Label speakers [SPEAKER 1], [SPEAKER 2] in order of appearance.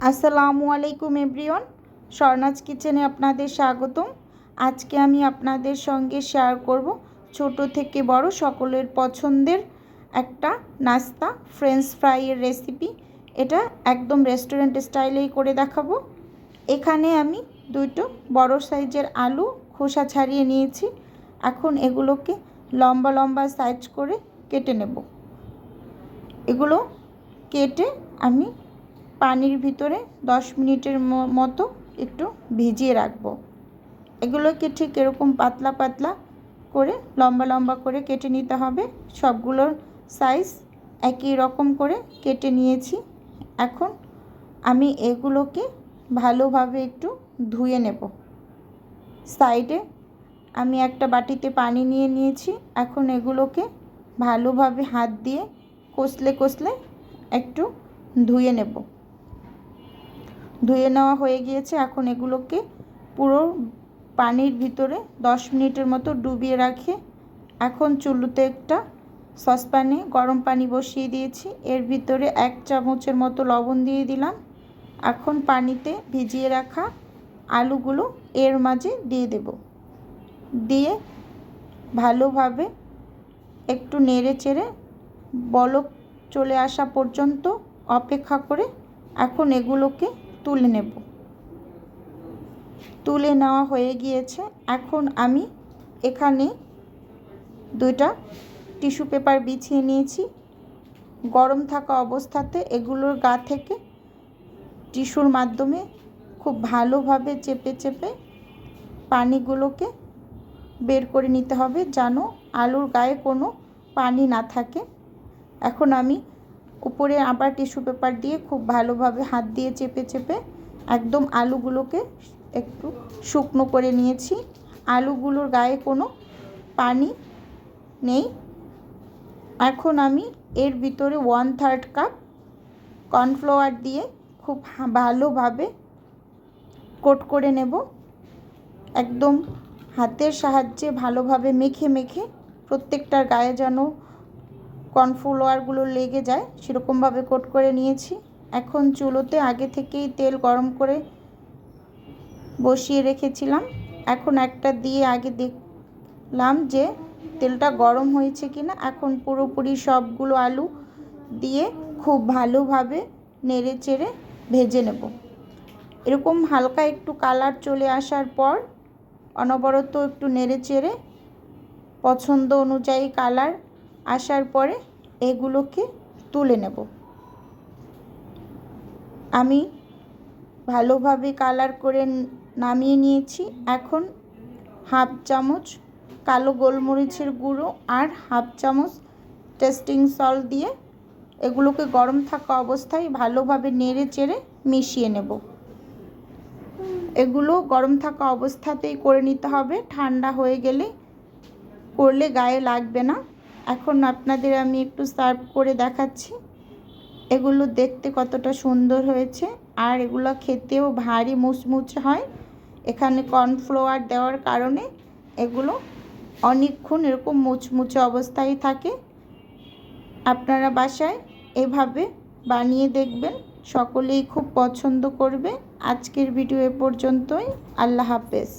[SPEAKER 1] আসসালামু আলাইকুম এভরিওয়ান, স্বর্ণাজ কিচেনে আপনাদের স্বাগতম। আজকে আমি আপনাদের সঙ্গে শেয়ার করব ছোট থেকে বড় সকলের পছন্দের একটা নাস্তা ফ্রেঞ্চ ফ্রাইয়ের রেসিপি এটা একদম রেস্টুরেন্ট স্টাইলেই করে দেখাবো। এখানে আমি দুটো বড় সাইজের আলু খোসা ছাড়িয়ে নিয়েছি। এখন এগুলোকে লম্বা লম্বা সাইজ করে কেটে নেব। এগুলো কেটে আমি পানির ভিতরে দশ মিনিটের ম- মতো একটু ভিজিয়ে রাখব। এগুলোকে ঠিক এরকম পাতলা পাতলা করে লম্বা লম্বা করে কেটে নিতে হবে? সবগুলোর সাইজ একই রকম করে কেটে নিয়েছি। এখন আমি এগুলোকে ভালোভাবে একটু ধুয়ে নেব। সাইডে আমি একটা বাটিতে পানি নিয়ে নিয়েছি। এখন এগুলোকে ভালোভাবে হাত দিয়ে কষলে কষলে একটু ধুয়ে নেব। ধুয়ে নেওয়া হয়ে গিয়েছে। এখন এগুলোকে পুরো পানির ভিতরে দশ মিনিটের মতো ডুবিয়ে রাখে। এখন চুলোতে একটা সসপ্যানে গরম পানি বসিয়ে দিয়েছি। এর ভিতরে এক চামচের মতো লবণ দিয়ে দিলাম। এখন পানিতে ভিজিয়ে রাখা আলুগুলো এর মাঝে দিয়ে দেব। দিয়ে ভালোভাবে একটু নেড়ে চেড়ে বলক চলে আসা পর্যন্ত অপেক্ষা করে এখন এগুলোকে তুলে নেব। তুলে নেওয়া হয়ে গিয়েছে। এখন আমি এখানে দুইটা টিস্যু পেপার বিছিয়ে নিয়েছি। গরম থাকা অবস্থাতে এগুলোর গা থেকে টিস্যুর মাধ্যমে খুব ভালোভাবে চেপে চেপে পানিগুলোকে বের করে নিতে হবে যেন আলুর গায়ে কোনো পানি না থাকে। এখন আমি উপরে আবার টিস্যু পেপার দিয়ে খুব ভালোভাবে হাত দিয়ে চেপে চেপে একদম আলুগুলোকে একটু শুকনো করে নিয়েছি। আলুগুলোর গায়ে কোনো পানি নেই। এখন আমি এর ভিতরে ওয়ান থার্ড কাপ কর্নফ্লাওয়ার দিয়ে খুব ভালোভাবে কোট করে নেব। একদম হাতের সাহায্যে ভালোভাবে মেখে মেখে প্রত্যেকটার গায়ে যেন কর্নফ্লাওয়ারগুলো লেগে যায়, সেরকমভাবে কোট করে নিয়েছি। এখন চুলোতে আগে থেকেই তেল গরম করে বসিয়ে রেখেছিলাম। এখন একটা দিয়ে আগে দেখলাম যে তেলটা গরম হয়েছে কিনা। এখন পুরোপুরি সবগুলো আলু দিয়ে খুব ভালোভাবে নেড়ে চেড়ে ভেজে নেব। এরকম হালকা একটু কালার চলে আসার পর অনবরত একটু নেড়ে চেড়ে পছন্দ অনুযায়ী কালার আসার পরে এগুলোকে তুলে নেব। আমি ভালোভাবে কালার করে নামিয়ে নিয়েছি। এখন হাফ চামচ কালো গোলমরিচের গুঁড়ো আর হাফ চামচ টেস্টিং সল্ট দিয়ে এগুলোকে গরম থাকা অবস্থায় ভালোভাবে নেড়ে চেড়ে মিশিয়ে নেব। এগুলো গরম থাকা অবস্থাতেই করে নিতে হবে। ঠান্ডা হয়ে গেলে করলে গায়ে লাগবে না। এখন আপনাদের আমি একটু সার্ভ করে দেখাচ্ছি। এগুলো দেখতে কতটা সুন্দর হয়েছে। আর এগুলো খেতেও ভারী মুচমুচে হয়। এখানে কর্নফ্লাওয়ার দেওয়ার কারণে এগুলো অনেকক্ষণ এরকম মুচমুচে অবস্থায় থাকে। আপনারা বাসায় এভাবে বানিয়ে দেখবেন। সকলেই খুব পছন্দ করবে। আজকের ভিডিও এ পর্যন্তই। আল্লাহ হাফেজ।